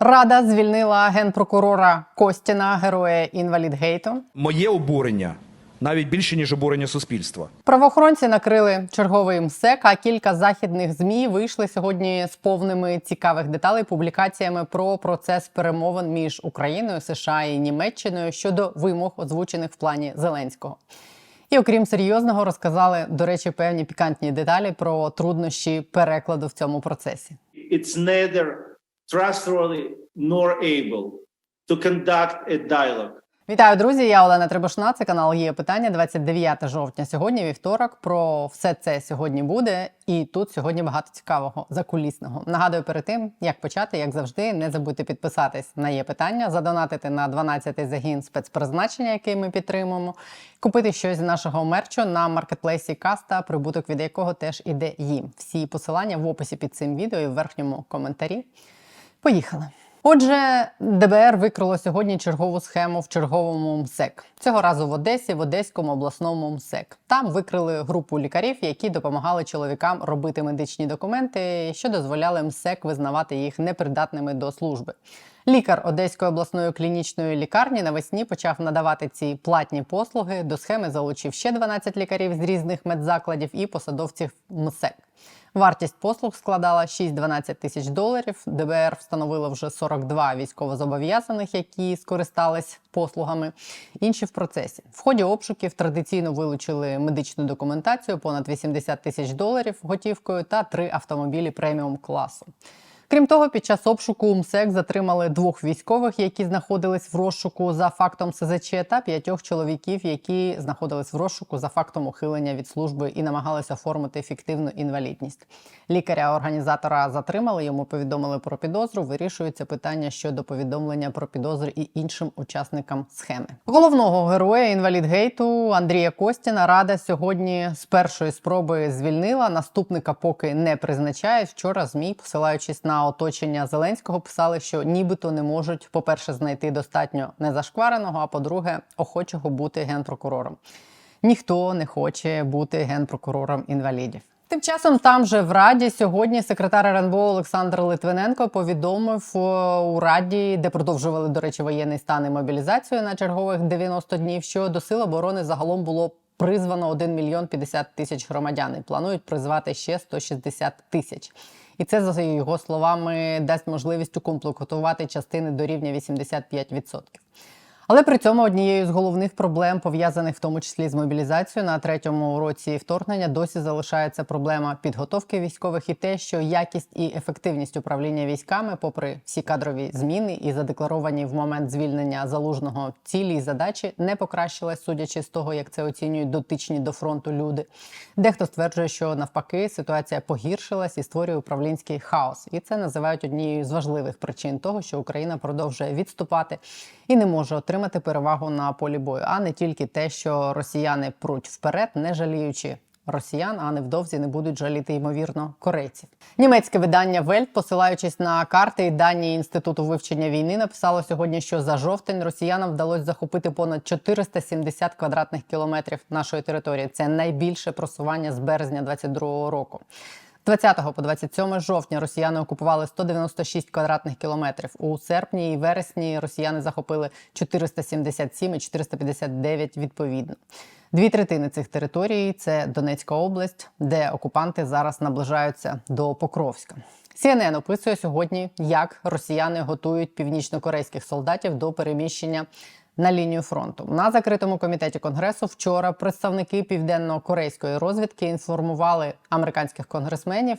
Рада звільнила генпрокурора Костіна, героя інвалід Гейту. Моє обурення навіть більше ніж обурення суспільства. Правоохоронці накрили черговий МСЕК, а кілька західних змі вийшли сьогодні з повними цікавих деталей публікаціями про процес перемовин між Україною, США і Німеччиною щодо вимог, озвучених в плані Зеленського. І окрім серйозного, розказали, до речі, певні пікантні деталі про труднощі перекладу в цьому процесі. it's neither trustworthy nor able to conduct a dialogue. Вітаю, друзі! Я Олена Требушна. Це канал є питання 29 жовтня. Сьогодні вівторок. Про все це сьогодні буде. І тут сьогодні багато цікавого закулісного. Нагадую, перед тим як почати, як завжди, не забудьте підписатись на є питання, задонатити на 12-й загін спецпризначення, який ми підтримуємо, купити щось з нашого мерчу на маркетплейсі Каста, прибуток від якого теж іде їм. Всі посилання в описі під цим відео і в верхньому коментарі. Поїхали. Отже, ДБР викрило сьогодні чергову схему в черговому МСЕК. Цього разу в Одесі, в Одеському обласному МСЕК. Там викрили групу лікарів, які допомагали чоловікам робити медичні документи, що дозволяли МСЕК визнавати їх непридатними до служби. Лікар Одеської обласної клінічної лікарні навесні почав надавати ці платні послуги. До схеми залучив ще 12 лікарів з різних медзакладів і посадовців МСЕК. Вартість послуг складала 6-12 тисяч доларів. ДБР встановило вже 42 військовозобов'язаних, які скористались послугами. Інші в процесі. В ході обшуків традиційно вилучили медичну документацію, понад 80 тисяч доларів готівкою та три автомобілі преміум класу. Крім того, під час обшуку МСЕК затримали двох військових, які знаходились в розшуку за фактом СЗЧ, та п'ятьох чоловіків, які знаходились в розшуку за фактом ухилення від служби і намагалися оформити фіктивну інвалідність. Лікаря-організатора затримали, йому повідомили про підозру. Вирішується питання щодо повідомлення про підозри і іншим учасникам схеми. Головного героя інвалід гейту Андрія Костіна рада сьогодні з першої спроби звільнила. Наступника поки не призначають. Вчора змі, посилаючись на оточення Зеленського, писали, що нібито не можуть, по-перше, знайти достатньо незашквареного, а по-друге, охочого бути генпрокурором. Ніхто не хоче бути генпрокурором інвалідів. Тим часом там же в Раді сьогодні секретар РНБО Олександр Литвиненко повідомив у Раді, де продовжували, до речі, воєнний стан і мобілізацію на чергових 90 днів, що до сил оборони загалом було призвано 1 мільйон 50 тисяч громадян. і Планують призвати ще 160 тисяч. І це, за його словами, дасть можливість укомплектувати частини до рівня 85%. Але при цьому однією з головних проблем, пов'язаних в тому числі з мобілізацією на третьому році вторгнення, досі залишається проблема підготовки військових і те, що якість і ефективність управління військами, попри всі кадрові зміни і задекларовані в момент звільнення залужного цілі і задачі, не покращилась, судячи з того, як це оцінюють дотичні до фронту люди. Дехто стверджує, що навпаки ситуація погіршилась і створює управлінський хаос, і це називають однією з важливих причин того, що Україна продовжує відступати і не може отримати перевагу на полі бою, а не тільки те, що росіяни пруть вперед, не жаліючи. Росіян, а невдовзі не будуть жаліти ймовірно корейців. Німецьке видання Вельт, посилаючись на карти і дані інституту вивчення війни, написало сьогодні, що за жовтень росіянам вдалося захопити понад 470 квадратних кілометрів нашої території. Це найбільше просування з березня 22-го року. З 20 по 27 жовтня росіяни окупували 196 квадратних кілометрів. У серпні і вересні росіяни захопили 477 і 459 відповідно. Дві третини цих територій це Донецька область, де окупанти зараз наближаються до Покровська. CNN описує сьогодні, як росіяни готують північнокорейських солдатів до переміщення на лінію фронту. На закритому комітеті конгресу вчора представники південно-корейської розвідки інформували американських конгресменів.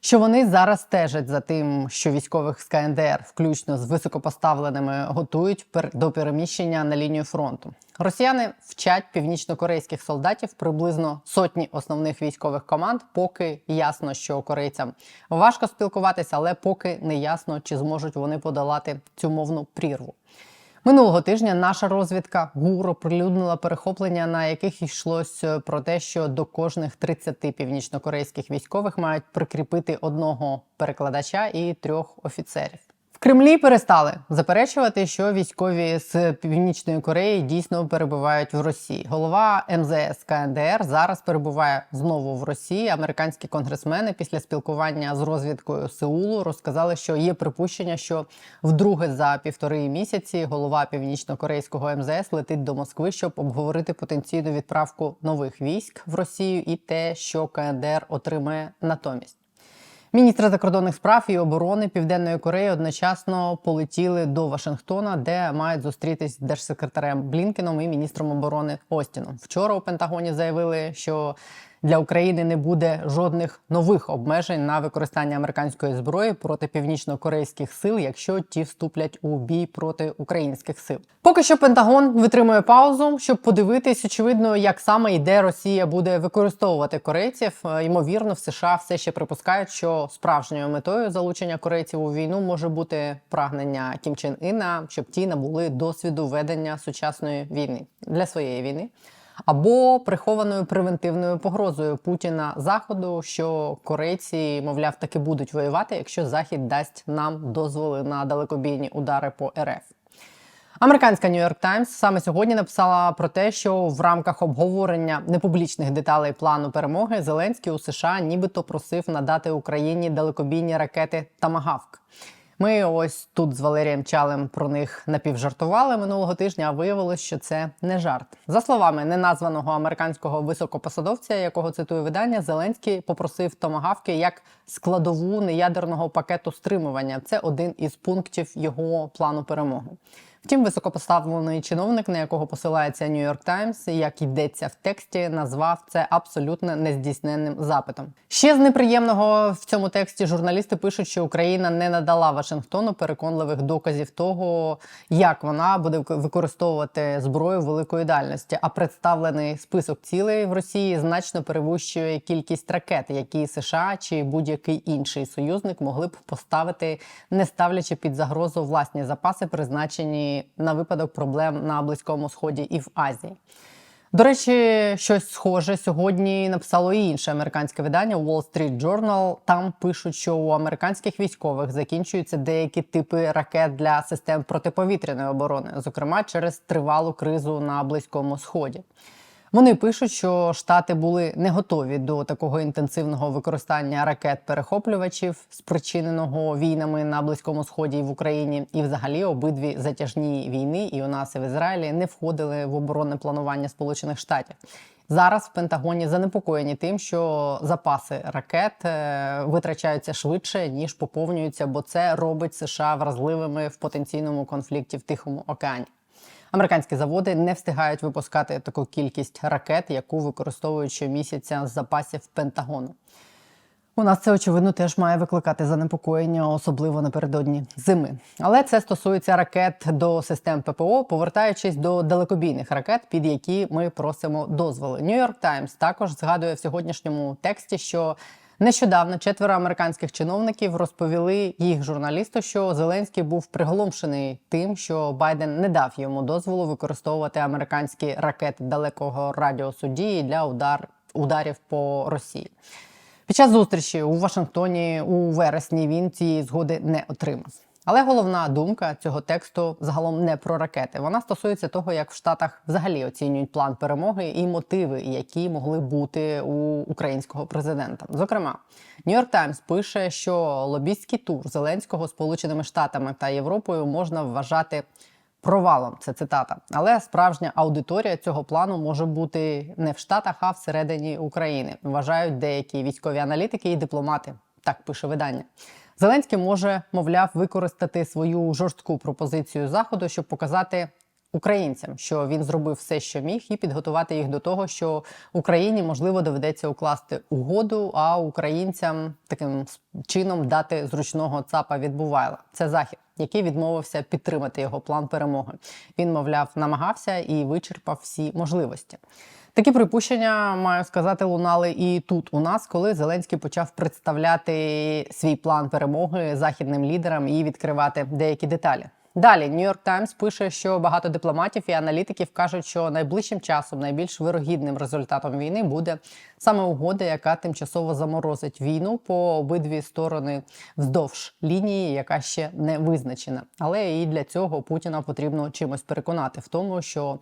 Що вони зараз стежать за тим, що військових з КНДР, включно з високопоставленими, готують до переміщення на лінію фронту. Росіяни вчать північнокорейських солдатів приблизно сотні основних військових команд. Поки ясно, що корейцям важко спілкуватися, але поки не ясно, чи зможуть вони подолати цю мовну прірву. Минулого тижня наша розвідка ГУР оприлюднила перехоплення, на яких йшлось про те, що до кожних 30 північнокорейських військових мають прикріпити одного перекладача і трьох офіцерів. В Кремлі перестали заперечувати, що військові з Північної Кореї дійсно перебувають в Росії. Голова МЗС КНДР зараз перебуває знову в Росії. Американські конгресмени після спілкування з розвідкою Сеулу розказали, що є припущення, що вдруге за півтори місяці голова північно-корейського МЗС летить до Москви, щоб обговорити потенційну відправку нових військ в Росію і те, що КНДР отримає натомість. Міністри закордонних справ і оборони Південної Кореї одночасно полетіли до Вашингтона, де мають зустрітись держсекретарем Блінкеном і міністром оборони Остіном. Вчора у Пентагоні заявили, що для України не буде жодних нових обмежень на використання американської зброї проти північно-корейських сил, якщо ті вступлять у бій проти українських сил. Поки що Пентагон витримує паузу, щоб подивитись, очевидно, як саме і де Росія буде використовувати корейців. Е, Ймовірно, в США все ще припускають, що справжньою метою залучення корейців у війну може бути прагнення Кім Чен Іна, щоб ті набули досвіду ведення сучасної війни для своєї війни або прихованою превентивною погрозою Путіна заходу, що корейці, мовляв, таки будуть воювати, якщо захід дасть нам дозволи на далекобійні удари по РФ. Американська York Times саме сьогодні написала про те, що в рамках обговорення непублічних деталей плану перемоги Зеленський у США нібито просив надати Україні далекобійні ракети Тамагавк. Ми ось тут з Валерієм Чалем про них напівжартували минулого тижня, а виявилось, що це не жарт. За словами неназваного американського високопосадовця, якого цитує видання, Зеленський попросив томагавки як складову неядерного пакету стримування. Це один із пунктів його плану перемоги. Втім, високопоставлений чиновник, на якого посилається York Times, як йдеться в тексті, назвав це абсолютно нездійсненним запитом. Ще з неприємного в цьому тексті журналісти пишуть, що Україна не надала Вашингтону переконливих доказів того, як вона буде використовувати зброю великої дальності. А представлений список цілей в Росії значно перевищує кількість ракет, які США чи будь-який інший союзник могли б поставити, не ставлячи під загрозу власні запаси, призначені на випадок проблем на Близькому Сході і в Азії. До речі, щось схоже сьогодні написало і інше американське видання Wall Street Journal. Там пишуть, що у американських військових закінчуються деякі типи ракет для систем протиповітряної оборони, зокрема через тривалу кризу на Близькому Сході. Вони пишуть, що штати були не готові до такого інтенсивного використання ракет-перехоплювачів, спричиненого війнами на близькому сході і в Україні, і взагалі обидві затяжні війни, і у нас і в Ізраїлі не входили в оборонне планування Сполучених Штатів. Зараз в Пентагоні занепокоєні тим, що запаси ракет е, витрачаються швидше ніж поповнюються, бо це робить США вразливими в потенційному конфлікті в Тихому океані. Американські заводи не встигають випускати таку кількість ракет, яку використовують щомісяця з запасів Пентагону. У нас це очевидно теж має викликати занепокоєння, особливо напередодні зими. Але це стосується ракет до систем ППО, повертаючись до далекобійних ракет, під які ми просимо дозволи. York Times також згадує в сьогоднішньому тексті, що Нещодавно четверо американських чиновників розповіли їх журналісту, що Зеленський був приголомшений тим, що Байден не дав йому дозволу використовувати американські ракети далекого радіусу дії для удар ударів по Росії. Під час зустрічі у Вашингтоні у вересні він цієї згоди не отримав. Але головна думка цього тексту загалом не про ракети. Вона стосується того, як в Штатах взагалі оцінюють план перемоги і мотиви, які могли бути у українського президента. Зокрема, York Times пише, що лобістський тур Зеленського Сполученими Штатами та Європою можна вважати. Провалом це цитата, але справжня аудиторія цього плану може бути не в Штатах, а всередині України. Вважають деякі військові аналітики і дипломати. Так пише видання. Зеленський може, мовляв, використати свою жорстку пропозицію заходу, щоб показати українцям, що він зробив все, що міг, і підготувати їх до того, що Україні можливо доведеться укласти угоду, а українцям таким чином дати зручного цапа відбувайла. Це захід, який відмовився підтримати його план перемоги. Він, мовляв, намагався і вичерпав всі можливості. Такі припущення маю сказати лунали і тут у нас, коли Зеленський почав представляти свій план перемоги західним лідерам і відкривати деякі деталі. Далі York Times пише, що багато дипломатів і аналітиків кажуть, що найближчим часом найбільш вирогідним результатом війни буде саме угода, яка тимчасово заморозить війну по обидві сторони вздовж лінії, яка ще не визначена. Але і для цього Путіна потрібно чимось переконати в тому, що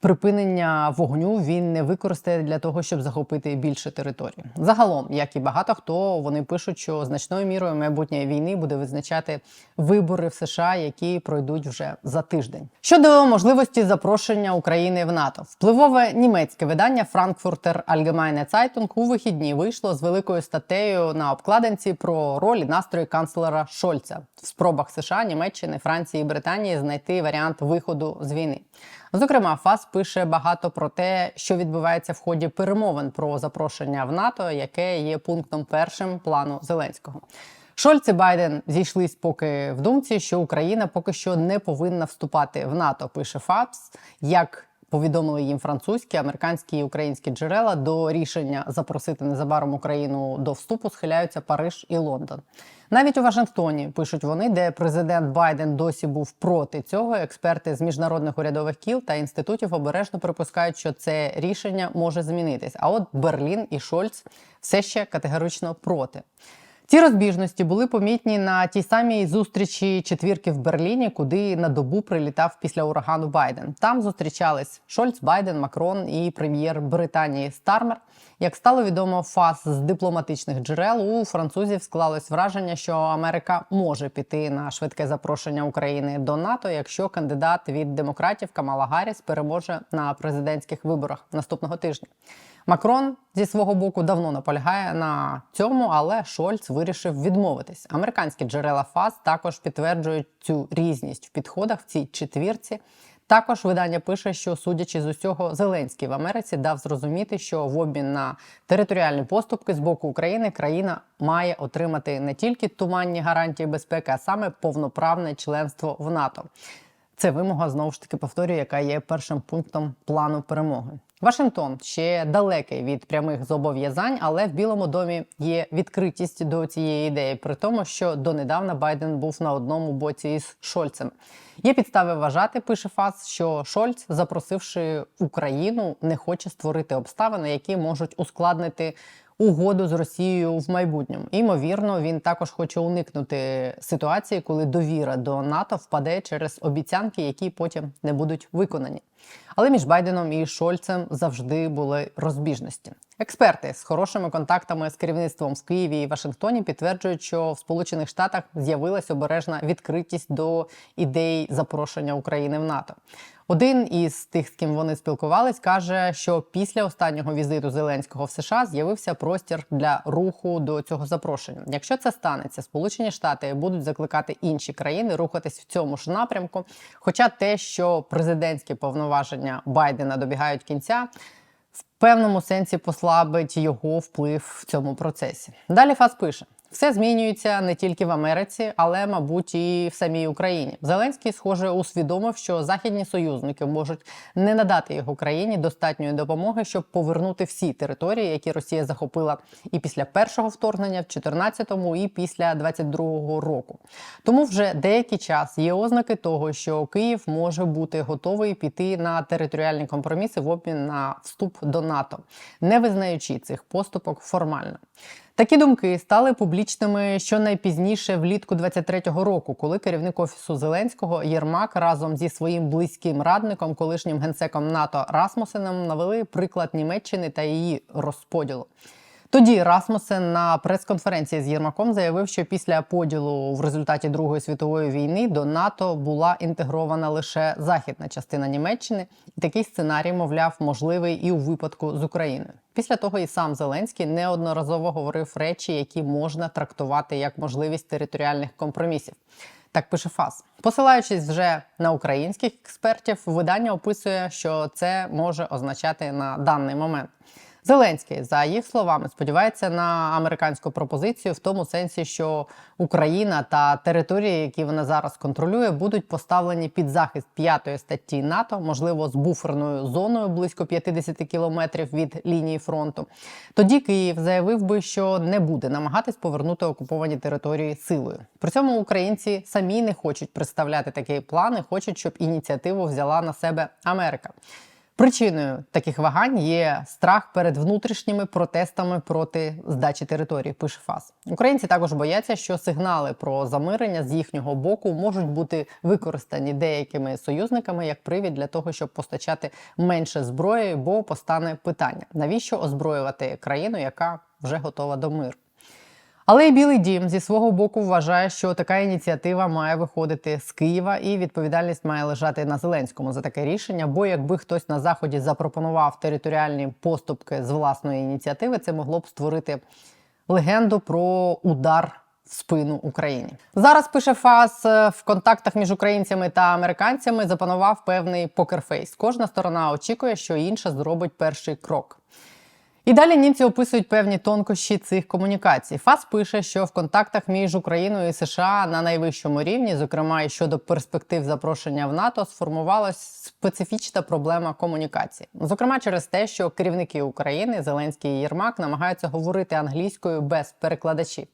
припинення вогню він не використає для того, щоб захопити більше територій. Загалом, як і багато хто, вони пишуть, що значною мірою майбутнє війни буде визначати вибори в США, які пройдуть вже за тиждень. Щодо можливості запрошення України в НАТО, впливове німецьке видання Frankfurter Allgemeine Zeitung у вихідні вийшло з великою статтею на обкладинці про роль і настрої канцлера Шольца в спробах США, Німеччини, Франції і Британії знайти варіант виходу з війни. Зокрема, ФАС пише багато про те, що відбувається в ході перемовин про запрошення в НАТО, яке є пунктом першим плану Зеленського. Шольц і Байден зійшлись поки в думці, що Україна поки що не повинна вступати в НАТО. Пише ФАПС, як повідомили їм французькі, американські і українські джерела до рішення запросити незабаром Україну до вступу схиляються Париж і Лондон. Навіть у Вашингтоні пишуть вони, де президент Байден досі був проти цього. Експерти з міжнародних урядових кіл та інститутів обережно припускають, що це рішення може змінитись. А от Берлін і Шольц все ще категорично проти. Ці розбіжності були помітні на тій самій зустрічі четвірки в Берліні, куди на добу прилітав після урагану Байден. Там зустрічались Шольц, Байден, Макрон і прем'єр Британії Стармер. Як стало відомо ФАС з дипломатичних джерел, у французів склалось враження, що Америка може піти на швидке запрошення України до НАТО, якщо кандидат від демократів Камала Гарріс переможе на президентських виборах наступного тижня. Макрон зі свого боку давно наполягає на цьому, але Шольц вирішив відмовитись. Американські джерела ФАС також підтверджують цю різність в підходах в цій четвірці. Також видання пише, що судячи з усього, Зеленський в Америці дав зрозуміти, що в обмін на територіальні поступки з боку України країна має отримати не тільки туманні гарантії безпеки, а саме повноправне членство в НАТО. Це вимога знову ж таки повторюю, яка є першим пунктом плану перемоги. Вашингтон ще далекий від прямих зобов'язань, але в Білому домі є відкритість до цієї ідеї, при тому, що донедавна Байден був на одному боці із Шольцем. Є підстави вважати, пише ФАС, що Шольц, запросивши Україну, не хоче створити обставини, які можуть ускладнити угоду з Росією в майбутньому. Імовірно, він також хоче уникнути ситуації, коли довіра до НАТО впаде через обіцянки, які потім не будуть виконані. Але між Байденом і Шольцем завжди були розбіжності. Експерти з хорошими контактами з керівництвом в Києві і Вашингтоні підтверджують, що в Сполучених Штатах з'явилась обережна відкритість до ідей запрошення України в НАТО. Один із тих, з ким вони спілкувались, каже, що після останнього візиту Зеленського в США з'явився простір для руху до цього запрошення. Якщо це станеться, Сполучені Штати будуть закликати інші країни рухатись в цьому ж напрямку. Хоча те, що президентські повноваження Байдена добігають кінця. В певному сенсі послабить його вплив в цьому процесі. Далі ФАС пише: все змінюється не тільки в Америці, але, мабуть, і в самій Україні. Зеленський, схоже, усвідомив, що західні союзники можуть не надати його країні достатньої допомоги, щоб повернути всі території, які Росія захопила і після першого вторгнення, в 14-му, і після 22-го року. Тому вже деякий час є ознаки того, що Київ може бути готовий піти на територіальні компроміси в обмін на вступ до НАТО, не визнаючи цих поступок формально. Такі думки стали публічними щонайпізніше влітку 23-го року, коли керівник офісу Зеленського Єрмак разом зі своїм близьким радником, колишнім генсеком НАТО Расмусеном, навели приклад Німеччини та її розподілу. Тоді Расмусен на прес-конференції з Єрмаком заявив, що після поділу в результаті Другої світової війни до НАТО була інтегрована лише західна частина Німеччини, і такий сценарій, мовляв, можливий і у випадку з Україною. Після того і сам Зеленський неодноразово говорив речі, які можна трактувати як можливість територіальних компромісів. Так пише ФАС. Посилаючись вже на українських експертів, видання описує, що це може означати на даний момент. Зеленський, за їх словами, сподівається на американську пропозицію в тому сенсі, що Україна та території, які вона зараз контролює, будуть поставлені під захист п'ятої статті НАТО, можливо, з буферною зоною близько 50 кілометрів від лінії фронту. Тоді Київ заявив би, що не буде намагатись повернути окуповані території силою. При цьому українці самі не хочуть представляти такі плани, хочуть, щоб ініціативу взяла на себе Америка. Причиною таких вагань є страх перед внутрішніми протестами проти здачі території. Пише ФАС. Українці також бояться, що сигнали про замирення з їхнього боку можуть бути використані деякими союзниками як привід для того, щоб постачати менше зброї, бо постане питання: навіщо озброювати країну, яка вже готова до миру? Але й Білий Дім зі свого боку вважає, що така ініціатива має виходити з Києва, і відповідальність має лежати на Зеленському за таке рішення. Бо якби хтось на заході запропонував територіальні поступки з власної ініціативи, це могло б створити легенду про удар в спину Україні. Зараз пише ФАС е, в контактах між українцями та американцями запанував певний покерфейс. Кожна сторона очікує, що інша зробить перший крок. І далі німці описують певні тонкощі цих комунікацій. ФАС пише, що в контактах між Україною і США на найвищому рівні, зокрема і щодо перспектив запрошення в НАТО, сформувалась специфічна проблема комунікації. Зокрема, через те, що керівники України Зеленський і Єрмак намагаються говорити англійською без перекладачів.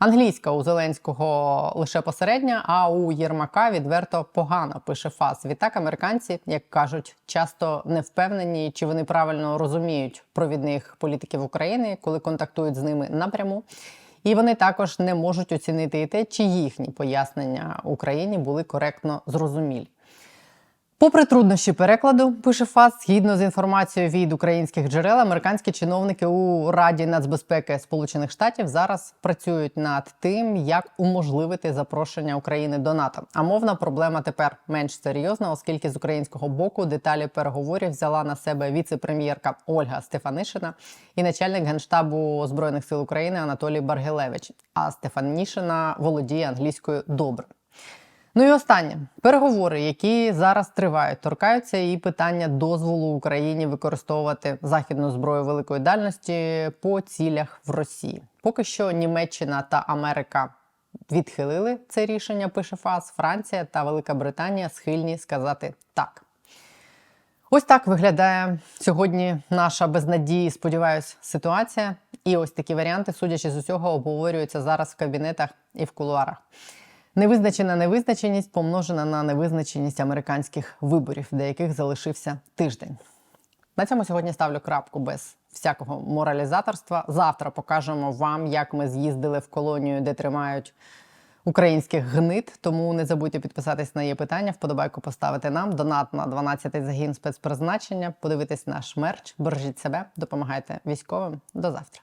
Англійська у Зеленського лише посередня, а у Єрмака відверто погано пише ФАС. Відтак американці, як кажуть, часто не впевнені, чи вони правильно розуміють провідних політиків України, коли контактують з ними напряму. І вони також не можуть оцінити і те, чи їхні пояснення Україні були коректно зрозумілі. Попри труднощі перекладу, пише ФАС, згідно з інформацією від українських джерел, американські чиновники у Раді нацбезпеки Сполучених Штатів зараз працюють над тим, як уможливити запрошення України до НАТО. А мовна проблема тепер менш серйозна, оскільки з українського боку деталі переговорів взяла на себе віце-прем'єрка Ольга Стефанишина і начальник генштабу збройних сил України Анатолій Баргелевич. А Стефанішина володіє англійською добре. Ну і останнє переговори, які зараз тривають, торкаються і питання дозволу Україні використовувати західну зброю великої дальності по цілях в Росії. Поки що Німеччина та Америка відхилили це рішення. Пише ФАС. Франція та Велика Британія схильні сказати так. Ось так виглядає сьогодні наша без надії, сподіваюсь, ситуація. І ось такі варіанти, судячи з усього, обговорюються зараз в кабінетах і в кулуарах. Невизначена невизначеність помножена на невизначеність американських виборів, до яких залишився тиждень. На цьому сьогодні ставлю крапку без всякого моралізаторства. Завтра покажемо вам, як ми з'їздили в колонію, де тримають українських гнид. Тому не забудьте підписатись на її питання, вподобайку поставити нам. Донат на 12-й загін спецпризначення. Подивитись наш мерч. Бережіть себе, допомагайте військовим. До завтра.